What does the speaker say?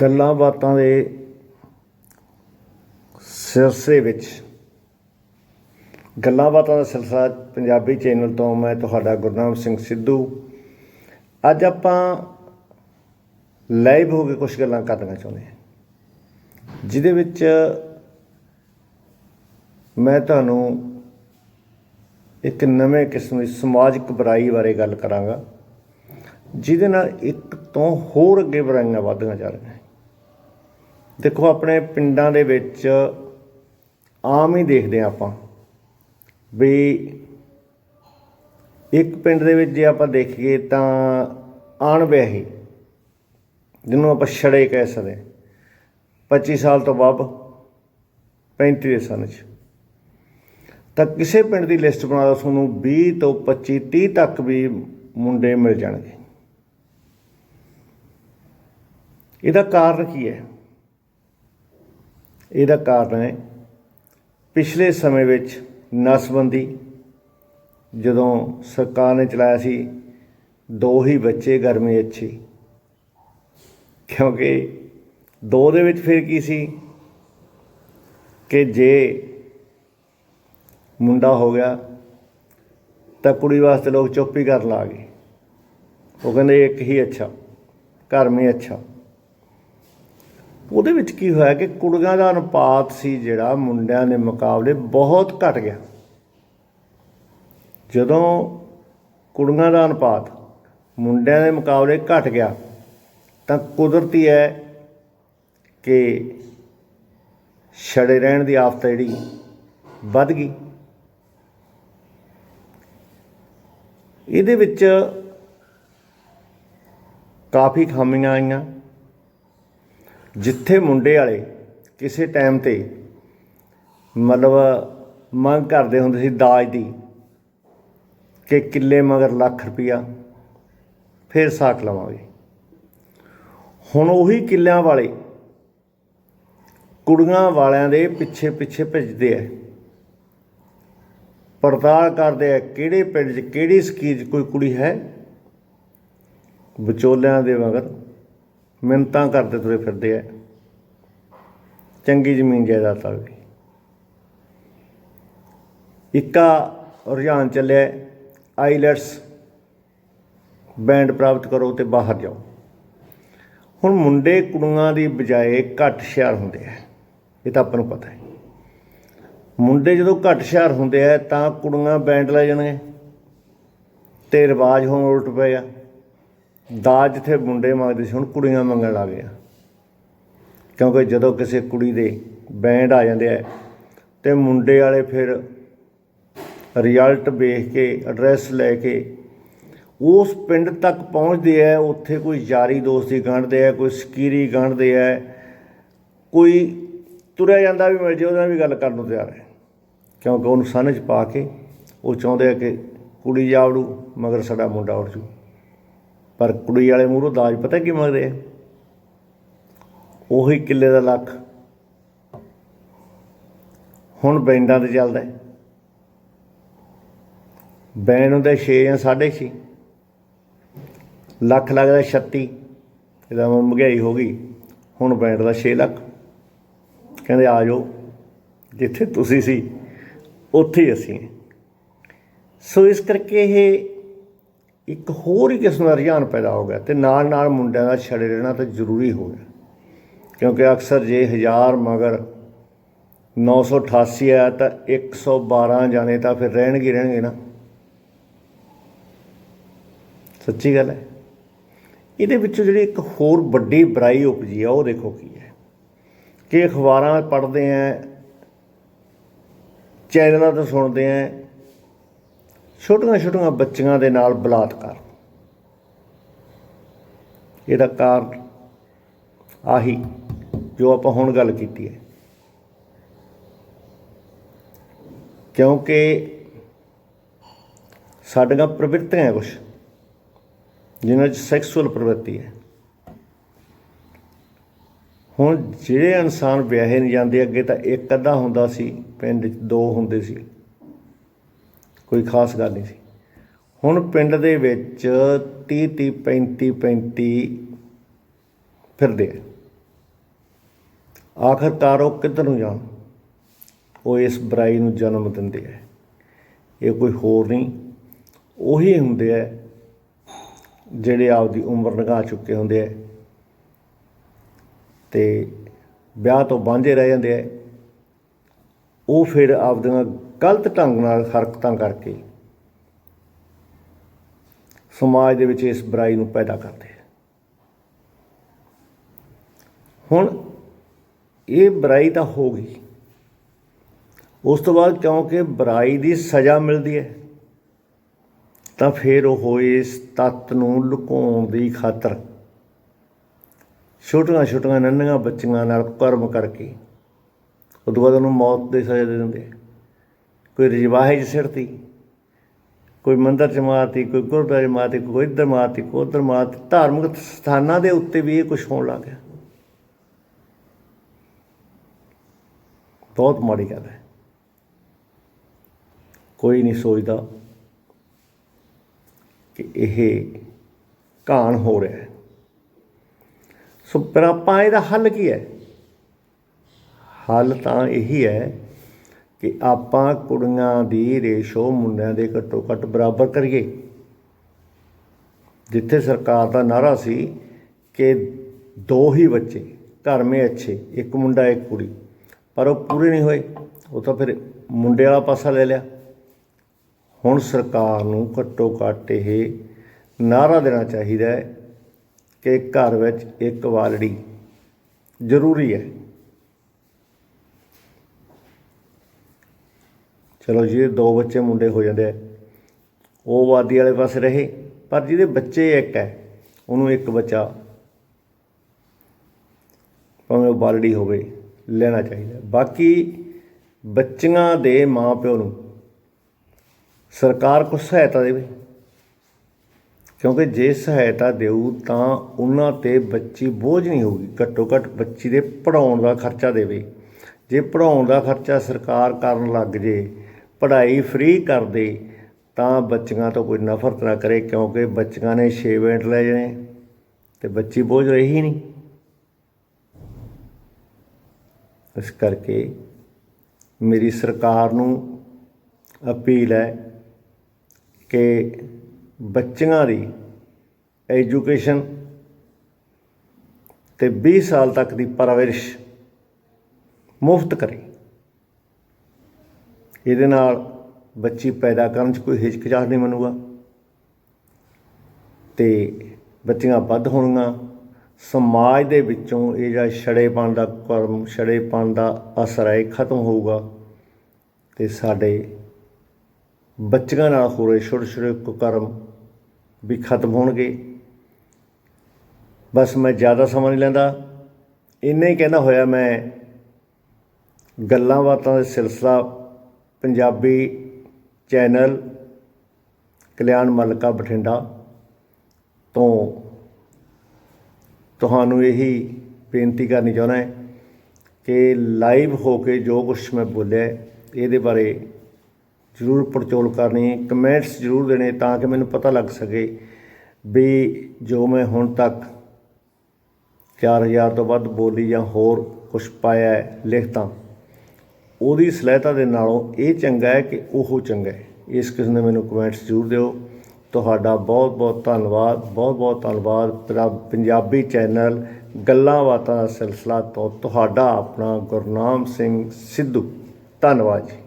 ਗੱਲਾਂ ਬਾਤਾਂ ਦੇ ਸਿਰਸੇ ਵਿੱਚ, ਗੱਲਾਂ ਬਾਤਾਂ ਦਾ ਸਿਲਸਿਲਾ ਪੰਜਾਬੀ ਚੈਨਲ ਤੋਂ ਮੈਂ ਤੁਹਾਡਾ ਗੁਰਨਾਮ ਸਿੰਘ ਸਿੱਧੂ। ਅੱਜ ਆਪਾਂ ਲਾਈਵ ਹੋ ਕੇ ਕੁਝ ਗੱਲਾਂ ਕਰਨਾ ਚਾਹੁੰਦੇ ਹਾਂ। ਜਿਹਦੇ ਵਿੱਚ ਮੈਂ ਤੁਹਾਨੂੰ ਇੱਕ ਨਵੇਂ ਕਿਸਮ ਦੀ ਸਮਾਜਿਕ ਬੁਰਾਈ ਬਾਰੇ ਗੱਲ ਕਰਾਂਗਾ। ਜਿਹਦੇ ਨਾਲ ਇੱਕ ਤੋਂ ਹੋਰ ਅੱਗੇ ਬੁਰਾਈਆਂ ਵੱਧਦੀਆਂ ਜਾ ਰਹੀਆਂ ਦੇਖੋ ਆਪਣੇ ਪਿੰਡਾਂ ਦੇ ਵਿੱਚ ਆਮ ਹੀ ਦੇਖਦੇ ਹਾਂ ਆਪਾਂ ਵੀ ਇੱਕ ਪਿੰਡ ਦੇ ਵਿੱਚ ਜੇ ਆਪਾਂ ਦੇਖੀਏ ਤਾਂ ਅਣਵਿਆਹੀ ਜਿਹਨੂੰ ਆਪਾਂ ਛੜੇ ਕਹਿ ਸਕਦੇ ਹਾਂ, 25 ਸਾਲ ਤੋਂ ਬਾਅਦ 35 ਦੇ ਸਨ ਚ। ਤਾਂ ਕਿਸੇ ਪਿੰਡ ਦੀ ਲਿਸਟ ਬਣਾ ਲਓ ਤੁਹਾਨੂੰ 20 ਤੋਂ 25 30 ਤੱਕ ਵੀ ਮੁੰਡੇ ਮਿਲ ਜਾਣਗੇ। ਇਹਦਾ ਕਾਰਨ ਕੀ ਹੈ? ਇਹਦਾ ਕਾਰਨ ਹੈ ਪਿਛਲੇ ਸਮੇਂ ਵਿੱਚ ਨਸਬੰਦੀ, ਜਦੋਂ ਸਰਕਾਰ ਨੇ ਚਲਾਇਆ ਸੀ, ਦੋ ਹੀ ਬੱਚੇ ਗਰਮੀ ਅੱਛੀ ਕਿਉਂਕਿ ਦੋ ਦੇ ਵਿੱਚ ਫਿਰ ਕੀ ਸੀ? ਕਿ ਜੇ ਮੁੰਡਾ ਹੋ ਗਿਆ, ਤਾਂ ਕੁੜੀ ਵਾਸਤੇ ਲੋਕ ਚੁੱਪ ਹੀ ਕਰਨ ਲੱਗ ਗਏ। ਉਹ ਕਹਿੰਦੇ ਇੱਕ ਹੀ ਅੱਛਾ, ਘਰ ਮੇ ਅੱਛਾ। ਉਹਦੇ ਵਿੱਚ ਕੀ ਹੋਇਆ ਕਿ ਕੁੜੀਆਂ ਦਾ ਅਨੁਪਾਤ ਸੀ ਜਿਹੜਾ ਮੁੰਡਿਆਂ ਦੇ ਮੁਕਾਬਲੇ ਬਹੁਤ ਘਟ ਗਿਆ। ਜਦੋਂ ਕੁੜੀਆਂ ਦਾ ਅਨੁਪਾਤ ਮੁੰਡਿਆਂ ਦੇ ਮੁਕਾਬਲੇ ਘਟ ਗਿਆ, ਤਾਂ ਕੁਦਰਤੀ ਹੈ ਕਿ ਛੜੇ ਰਹਿਣ ਦੀ ਆਫਤ ਜਿਹੜੀ ਵੱਧ ਗਈ। ਇਹਦੇ ਵਿੱਚ ਕਾਫੀ ਖਾਮੀਆਂ ਆਈਆਂ। ਜਿੱਥੇ ਮੁੰਡੇ ਵਾਲੇ ਕਿਸੇ ਟਾਈਮ ਤੇ ਮਤਲਬ ਮੰਗ ਕਰਦੇ ਹੁੰਦੇ ਸੀ ਦਾਜ ਦੀ ਕਿ ਕਿੱਲੇ ਮਗਰ ਲੱਖ ਰੁਪਇਆ ਫਿਰ ਸਾਕ ਲਵਾਂਗੇ। ਹੁਣ ਉਹੀ ਕਿੱਲਿਆਂ ਵਾਲੇ ਕੁੜੀਆਂ ਵਾਲਿਆਂ ਦੇ ਪਿੱਛੇ ਪਿੱਛੇ ਭੱਜਦੇ ਆ। ਪੜਤਾਲ ਕਰਦੇ ਆ ਕਿਹੜੇ ਪਿੰਡ 'ਚ ਕਿਹੜੀ ਸਕੀਮ 'ਚ ਕੋਈ ਕੁੜੀ ਹੈ? ਵਿਚੋਲਿਆਂ ਦੇ ਮਗਰ। ਮਿੰਤਾਂ ਕਰਦੇ ਤੁਰੇ ਫਿਰਦੇ ਆ। ਚੰਗੀ ਜ਼ਮੀਨ ਜਾਇਦਾਦ ਤੱਕ ਵੀ ਇੱਕਾ ਰੁਝਾਨ ਚੱਲਿਆ ਆਈਲੈਟਸ ਬੈਂਡ ਪ੍ਰਾਪਤ ਕਰੋ ਤੇ ਬਾਹਰ ਜਾਓ। ਹੁਣ ਮੁੰਡੇ ਕੁੜੀਆਂ ਦੀ ਬਜਾਏ ਘੱਟ ਹੁਸ਼ਿਆਰ ਹੁੰਦੇ ਆ। ਇਹ ਤਾਂ ਆਪਾਂ ਨੂੰ ਪਤਾ ਹੈ। ਮੁੰਡੇ ਜਦੋਂ ਘੱਟ ਹੁਸ਼ਿਆਰ ਹੁੰਦੇ ਆ ਤਾਂ ਕੁੜੀਆਂ ਬੈਂਡ ਲੈ ਜਾਣਗੇ ਤੇ ਰਿਵਾਜ ਹੋਣ ਉਲਟ ਪਏ ਆ। ਦਾਜ ਜਿੱਥੇ ਮੁੰਡੇ ਮੰਗਦੇ ਸੀ, ਹੁਣ ਕੁੜੀਆਂ ਮੰਗਣ ਲੱਗ ਗਈਆਂ। ਕਿਉਂਕਿ ਜਦੋਂ ਕਿਸੇ ਕੁੜੀ ਦੇ ਬੈਂਡ ਆ ਜਾਂਦੇ ਆ, ਤੇ ਮੁੰਡੇ ਵਾਲੇ ਫਿਰ ਰਿਜ਼ਲਟ ਵੇਖ ਕੇ ਐਡਰੈਸ ਲੈ ਕੇ, ਉਸ ਪਿੰਡ ਤੱਕ ਪਹੁੰਚਦੇ ਆ, ਉੱਥੇ ਕੋਈ ਯਾਰੀ ਦੋਸਤੀ ਗੰਢਦੇ ਆ, ਕੋਈ ਸਕੀਰੀ ਗੰਢਦੇ ਆ, ਕੋਈ ਤੁਰਿਆ ਜਾਂਦਾ ਵੀ ਮਿਲ ਜੇ ਨਾਲ ਵੀ ਗੱਲ ਕਰਨ ਨੂੰ ਤਿਆਰ ਹੈ। ਕਿਉਂਕਿ ਉਹਨੂੰ ਸਮਝ ਪਾ ਕੇ ਉਹ ਚਾਹੁੰਦੇ ਆ ਕਿ ਕੁੜੀ ਜਾਵੜੂ, ਮਗਰ ਸਾਡਾ ਮੁੰਡਾ ਉੱਠ ਜੂ। ਪਰ ਕੁੜੀ ਵਾਲੇ ਮੂਹਰੋਂ ਦਾਜ ਪਤਾ ਕੀ ਮੰਗਦੇ ਆ? ਉਹੀ ਕਿੱਲੇ ਦਾ ਲੱਖ। ਹੁਣ ਬੈਂਡਾਂ ਤੇ ਚੱਲਦਾ ਬੈਂਡ ਹੁੰਦਾ 6 ਜਾਂ 6.5 ਲੱਖ ਲੱਗਦਾ 36 ਇਹਦਾ ਮਹਿੰਗਾਈ ਹੋ ਗਈ। ਹੁਣ ਬੈਂਡ ਦਾ 6 ਲੱਖ। ਕਹਿੰਦੇ ਆ ਜਾਓ। ਜਿੱਥੇ ਤੁਸੀਂ ਸੀ, ਉੱਥੇ ਹੀ ਅਸੀਂ ਸੋ ਇਸ ਕਰਕੇ ਇਹ ਇੱਕ ਹੋਰ ਹੀ ਕਿਸਮ ਦਾ ਰੁਝਾਨ ਪੈਦਾ ਹੋ ਗਿਆ ਤੇ ਨਾਲ ਨਾਲ ਮੁੰਡਿਆਂ ਦਾ ਛੜੇ ਰਹਿਣਾ ਤਾਂ ਜ਼ਰੂਰੀ ਹੋ ਗਿਆ। ਕਿਉਂਕਿ ਅਕਸਰ ਜੇ ਹਜ਼ਾਰ ਮਗਰ 988 ਆ ਤਾਂ 112 ਜਾਣੇ ਤਾਂ ਫਿਰ ਰਹਿਣਗੇ ਰਹਿਣਗੇ ਨਾ। ਸੱਚੀ ਗੱਲ ਹੈ। ਇਹਦੇ ਵਿੱਚੋਂ ਜਿਹੜੀ ਇੱਕ ਹੋਰ ਵੱਡੀ ਬੁਰਾਈ ਉਪਜੀ ਆ, ਉਹ ਦੇਖੋ ਕੀ ਹੈ। ਕਿ ਅਖਬਾਰਾਂ ਪੜ੍ਹਦੇ ਆ, ਚੈਨਲਾਂ ਤੋਂ ਸੁਣਦੇ ਆ ਛੋਟੀਆਂ ਛੋਟੀਆਂ ਬੱਚੀਆਂ ਦੇ ਨਾਲ ਬਲਾਤਕਾਰ। ਇਹਦਾ ਕਾਰਨ ਆਹੀ ਜੋ ਆਪਾਂ ਹੁਣ ਗੱਲ ਕੀਤੀ ਹੈ। ਕਿਉਂਕਿ ਸਾਡੀਆਂ ਪ੍ਰਵਿਰਤੀਆਂ ਹੈ ਕੁਝ ਜਿਨ੍ਹਾਂ 'ਚ ਸੈਕਸੁਅਲ ਪ੍ਰਵਿਰਤੀ ਹੈ। ਹੁਣ ਜਿਹੜੇ ਇਨਸਾਨ ਵਿਆਹੇ ਨਹੀਂ ਜਾਂਦੇ, ਅੱਗੇ ਤਾਂ ਇੱਕ ਅੱਧਾ ਹੁੰਦਾ ਸੀ, ਪਿੰਡ 'ਚ ਦੋ ਹੁੰਦੇ ਸੀ। ਕੋਈ ਖਾਸ ਗੱਲ ਨਹੀਂ ਸੀ। ਹੁਣ ਪਿੰਡ ਦੇ ਵਿੱਚ 30 30 35 35 ਫਿਰਦੇ ਆ। ਆਖਰਕਾਰ ਉਹ ਕਿੱਧਰ ਨੂੰ ਜਾਣ? ਉਹ ਇਸ ਬੁਰਾਈ ਨੂੰ ਜਨਮ ਦਿੰਦੇ ਹੈ ਇਹ ਕੋਈ ਹੋਰ ਨਹੀਂ। ਉਹੀ ਹੁੰਦੇ ਹੈ ਜਿਹੜੇ ਆਪਦੀ ਉਮਰ ਲੰਘਾ ਚੁੱਕੇ ਹੁੰਦੇ ਹੈ ਤੇ ਵਿਆਹ ਤੋਂ ਵਾਂਝੇ ਰਹਿ ਜਾਂਦੇ ਹੈ ਉਹ ਫਿਰ ਆਪਦੀਆਂ ਗਲਤ ਢੰਗ ਨਾਲ ਹਰਕਤਾਂ ਕਰਕੇ ਸਮਾਜ ਦੇ ਵਿੱਚ ਇਸ ਬੁਰਾਈ ਨੂੰ ਪੈਦਾ ਕਰਦੇ ਹੁਣ ਇਹ ਬੁਰਾਈ ਤਾਂ ਹੋ ਗਈ। ਉਸ ਤੋਂ ਬਾਅਦ ਕਿਉਂਕਿ ਬੁਰਾਈ ਦੀ ਸਜ਼ਾ ਮਿਲਦੀ ਹੈ, ਤਾਂ ਫਿਰ ਉਹ ਹੋਏ ਇਸ ਤੱਤ ਨੂੰ ਲੁਕਾਉਣ ਦੀ ਖਾਤਰ ਛੋਟੀਆਂ ਛੋਟੀਆਂ ਨੰਨੀਆਂ ਬੱਚੀਆਂ ਨਾਲ ਕਰਮ ਕਰਕੇ ਉਹ ਤੋਂ ਬਾਅਦ ਉਹਨੂੰ ਮੌਤ ਦੀ ਸਜ਼ਾ ਦੇ ਦਿੰਦੇ ਕੋਈ ਕੋਈ 'ਚ ਸਿਰਤੀ ਕੋਈ ਮੰਦਰ ਚ ਮਾਰਤੀ, ਕੋਈ ਗੁਰਦੁਆਰੇ ਮਾਰਤੀ, ਕੋਈ ਇੱਧਰ ਮਾਰਤੀ, ਕੋਈ ਉੱਧਰ ਮਾਰਤੀ, ਧਾਰਮਿਕ ਸਥਾਨਾਂ ਦੇ ਉੱਤੇ ਵੀ ਇਹ ਕੁਝ ਹੋਣ ਲੱਗ ਗਿਆ। ਬਹੁਤ ਮਾੜੀ ਗੱਲ ਹੈ। ਕੋਈ ਨਹੀਂ ਸੋਚਦਾ ਕਿ ਇਹ ਘਾਣ ਹੋ ਰਿਹਾ ਹੈ। ਸੋ ਪਰ ਆਪਾਂ ਇਹਦਾ ਹੱਲ ਕੀ ਹੈ? ਹੱਲ ਤਾਂ ਇਹੀ ਹੈ ਕਿ ਆਪਾਂ ਕੁੜੀਆਂ ਦੀ ਰੇਸ਼ੋ ਮੁੰਡਿਆਂ ਦੇ ਘੱਟੋ ਘੱਟ ਬਰਾਬਰ ਕਰੀਏ। ਜਿੱਥੇ ਸਰਕਾਰ ਦਾ ਨਾਰਾ ਸੀ ਕਿ ਦੋ ਹੀ ਬੱਚੇ, ਘਰ ਮੇ ਅੱਛੇ, ਇੱਕ ਮੁੰਡਾ, ਇੱਕ ਕੁੜੀ। ਪਰ ਉਹ ਪੂਰੇ ਨਹੀਂ ਹੋਏ, ਉਹ ਤਾਂ ਫਿਰ ਮੁੰਡੇ ਵਾਲਾ ਪਾਸਾ ਲੈ ਲਿਆ। ਹੁਣ ਸਰਕਾਰ ਨੂੰ ਘੱਟੋ ਘੱਟ ਇਹ ਨਾਰਾ ਦੇਣਾ ਚਾਹੀਦਾ ਹੈ ਕਿ ਘਰ ਵਿੱਚ ਇੱਕ ਵਾਲੜੀ ਜ਼ਰੂਰੀ ਹੈ। ਚਲੋ ਜਿਹਦੇ ਦੋ ਬੱਚੇ ਮੁੰਡੇ ਹੋ ਜਾਂਦੇ ਆ। ਉਹ ਵਾਦੀ ਵਾਲੇ ਪਾਸੇ ਰਹੇ, ਪਰ ਜਿਹਦੇ ਬੱਚੇ ਇੱਕ ਹੈ, ਉਹਨੂੰ ਇੱਕ ਬੱਚਾ ਭਾਵੇਂ ਉਹ ਬਾਲੜੀ ਹੋਵੇ, ਲੈਣਾ ਚਾਹੀਦਾ। ਬਾਕੀ ਬੱਚੀਆਂ ਦੇ ਮਾਪਿਓ ਨੂੰ ਸਰਕਾਰ ਕੁਛ ਸਹਾਇਤਾ ਦੇਵੇ। ਕਿਉਂਕਿ ਜੇ ਸਹਾਇਤਾ ਦੇਊ, ਤਾਂ ਉਹਨਾਂ ਤੇ ਬੱਚੀ ਬੋਝ ਨਹੀਂ ਹੋਊਗੀ। ਘੱਟੋ ਘੱਟ ਬੱਚੀ ਦੇ ਪੜਾਉਣ ਦਾ ਖਰਚਾ ਦੇਵੇ। ਜੇ ਪੜਾਉਣ ਦਾ ਖਰਚਾ ਸਰਕਾਰ ਕਰਨ ਲੱਗ ਜੇ ਪੜ੍ਹਾਈ ਫ੍ਰੀ ਕਰ ਦੇ ਤਾਂ ਬੱਚਿਆਂ ਤੋਂ ਕੋਈ ਨਫ਼ਰਤ ਨਾ ਕਰੇ ਕਿਉਂਕਿ ਬੱਚਿਆਂ ਨੇ 6 ਮਿੰਟ ਲੈ ਜਾਣੇ ਤੇ ਬੱਚੀ ਬੋਝ ਰਹੀ ਨਹੀਂ। ਇਸ ਕਰਕੇ ਮੇਰੀ ਸਰਕਾਰ ਨੂੰ ਅਪੀਲ ਹੈ ਕਿ ਬੱਚਿਆਂ ਦੀ ਐਜੂਕੇਸ਼ਨ ਤੇ 20 ਸਾਲ ਤੱਕ ਦੀ ਪਰਵਰਿਸ਼ ਮੁਫਤ ਕਰੇ। ਇਹਦੇ ਨਾਲ ਬੱਚੀ ਪੈਦਾ ਕਰਨ 'ਚ ਕੋਈ ਹਿਚਕਿਚਾਹਟ ਨਹੀਂ ਮੰਨੂਗਾ ਤੇ ਬੱਚੀਆਂ ਵੱਧ ਹੋਣਗੀਆਂ। ਸਮਾਜ ਦੇ ਵਿੱਚੋਂ ਇਹ ਜਿਹੜਾ ਛੜੇਪਣ ਦਾ ਕਰਮ, ਛੜੇਪਣ ਦਾ ਅਸਰ ਹੈ, ਇਹ ਖਤਮ ਹੋਊਗਾ। ਤੇ ਸਾਡੇ ਬੱਚਿਆਂ ਨਾਲ ਹੋ ਰਹੇ ਛੋਟੇ ਛੋਟੇ ਕੁਕਰਮ ਵੀ ਖਤਮ ਹੋਣਗੇ। ਬਸ ਮੈਂ ਜ਼ਿਆਦਾ ਸਮਾਂ ਨਹੀਂ ਲੈਂਦਾ। ਇੰਨਾ ਹੀ ਕਹਿੰਦਾ ਹੋਇਆ ਮੈਂ ਗੱਲਾਂ ਬਾਤਾਂ ਦਾ ਸਿਲਸਿਲਾ ਪੰਜਾਬੀ ਚੈਨਲ ਕਲਿਆਣ ਮਲਕਾ ਬਠਿੰਡਾ ਤੋਂ ਤੁਹਾਨੂੰ ਇਹੀ ਬੇਨਤੀ ਕਰਨੀ ਚਾਹੁੰਦਾ ਹੈ ਕਿ ਲਾਈਵ ਹੋ ਕੇ ਜੋ ਕੁਝ ਮੈਂ ਬੋਲਿਆ, ਇਹਦੇ ਬਾਰੇ ਜ਼ਰੂਰ ਪੜਚੋਲ ਕਰਨੀ, ਕਮੈਂਟਸ ਜ਼ਰੂਰ ਦੇਣੇ ਤਾਂ ਕਿ ਮੈਨੂੰ ਪਤਾ ਲੱਗ ਸਕੇ ਵੀ ਜੋ ਮੈਂ ਹੁਣ ਤੱਕ 4000 ਤੋਂ ਵੱਧ ਬੋਲੀ ਜਾਂ ਹੋਰ ਕੁਝ ਪਾਇਆ ਹੈ ਲਿਖਤਾਂ ਉਹਦੀ ਸਲਾਹਤਾ ਦੇ ਨਾਲੋਂ ਇਹ ਚੰਗਾ ਹੈ ਕਿ ਉਹ ਚੰਗਾ ਹੈ। ਇਸ ਕਿਸਮ ਦੇ ਮੈਨੂੰ ਕਮੈਂਟਸ ਜ਼ਰੂਰ ਦਿਓ। ਤੁਹਾਡਾ ਬਹੁਤ ਬਹੁਤ ਧੰਨਵਾਦ, ਬਹੁਤ ਬਹੁਤ ਧੰਨਵਾਦ। ਤੇਰਾ ਪੰਜਾਬੀ ਚੈਨਲ ਗੱਲਾਂ ਬਾਤਾਂ ਦਾ ਸਿਲਸਿਲਾ ਤੋਂ ਤੁਹਾਡਾ ਆਪਣਾ ਗੁਰਨਾਮ ਸਿੰਘ ਸਿੱਧੂ। ਧੰਨਵਾਦ ਜੀ।